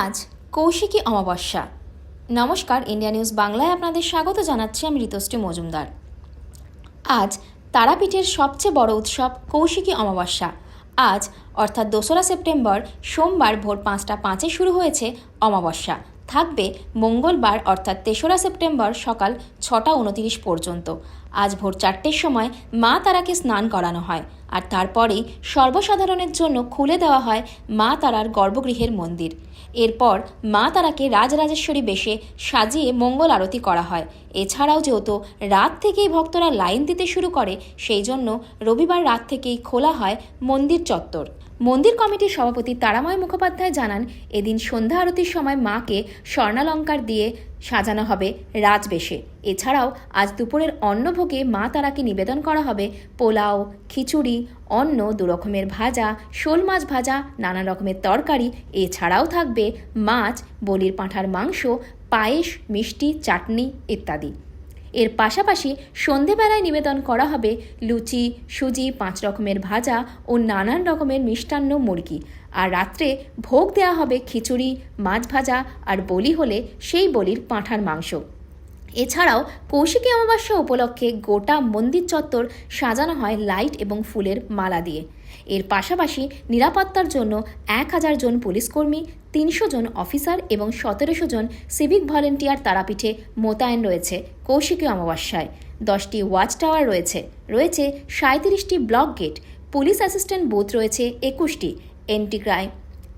আজ কৌশিকী অমাবস্যা। নমস্কার, India news বাংলায় আপনাদের স্বাগত জানাচ্ছি আমি ঋতুশ্রী মজুমদার। আজ তারাপীঠের সবচেয়ে বড় উৎসব কৌশিকী অমাবস্যা। আজ, অর্থাৎ দোসরা সেপ্টেম্বর, সোমবার ভোর পাঁচটা পাঁচে শুরু হয়েছে অমাবস্যা। থাকবে মঙ্গলবার অর্থাৎ তেসরা সেপ্টেম্বর সকাল ছটা উনতিরিশ পর্যন্ত। আজ ভোর চারটের সময় মা তারাকে স্নান করানো হয় আর তারপরেই সর্বসাধারণের জন্য খুলে দেওয়া হয় মা তারার গর্ভগৃহের মন্দির। এরপর মা তারাকে রাজরাজেশ্বরী বেশে সাজিয়ে মঙ্গল আরতি করা হয়। এছাড়াও যেহেতু রাত থেকেই ভক্তরা লাইন দিতে শুরু করে, সেই জন্য রবিবার রাত থেকেই খোলা হয় মন্দির চত্বর। মন্দির কমিটির সভাপতি তারাময় মুখোপাধ্যায় জানান, এদিন সন্ধ্যা আরতির সময় মাকে স্বর্ণালঙ্কার দিয়ে সাজানো হবে রাজবেশে। এছাড়াও আজ দুপুরের অন্নভোগে মা তারাকে নিবেদন করা হবে পোলাও, খিচুড়ি, অন্ন দু রকমের ভাজা, শোল মাছ ভাজা, নানা রকমের তরকারি, এছাড়াও থাকবে মাছ, বলির পাঁঠার মাংস, পায়েস, মিষ্টি, চাটনি ইত্যাদি। এর পাশাপাশি সন্ধেবেলায় নিবেদন করা হবে লুচি, সুজি, পাঁচ রকমের ভাজা ও নানান রকমের মিষ্টান্ন মুরগি। আর রাত্রে ভোগ দেওয়া হবে খিচুড়ি, মাছ ভাজা আর বলি হলে সেই বলির পাঁঠার মাংস। এছাড়াও কৌশিকী অমাবস্যা উপলক্ষে গোটা মন্দির চত্বর সাজানো হয় লাইট এবং ফুলের মালা দিয়ে। এর পাশাপাশি নিরাপত্তার জন্য এক হাজার জন পুলিশকর্মী তিনশো জন অফিসার এবং সতেরোশো জন সিভিক ভলেন্টিয়ার তারাপীঠে মোতায়েন রয়েছে কৌশিকী অমাবস্যায়। দশটি ওয়াচ টাওয়ার রয়েছে। রয়েছে সাঁত্রিশটি block gate. Police assistant booth রয়েছে একুশটি। Anti crime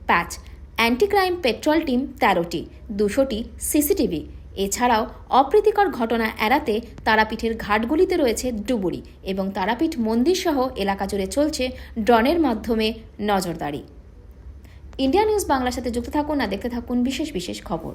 patch. Anti crime patrol team তেরোটি। দুশোটি সিসিটিভি। এছাড়াও অপ্রীতিকর ঘটনা এড়াতে তারাপীঠের ঘাটগুলিতে রয়েছে ডুবুরি এবং তারাপীঠ মন্দির সহ এলাকা জুড়ে চলছে ড্রনের মাধ্যমে নজরদারি। ইন্ডিয়া নিউজ বাংলার সাথে যুক্ত থাকুন না দেখতে থাকুন বিশেষ বিশেষ খবর।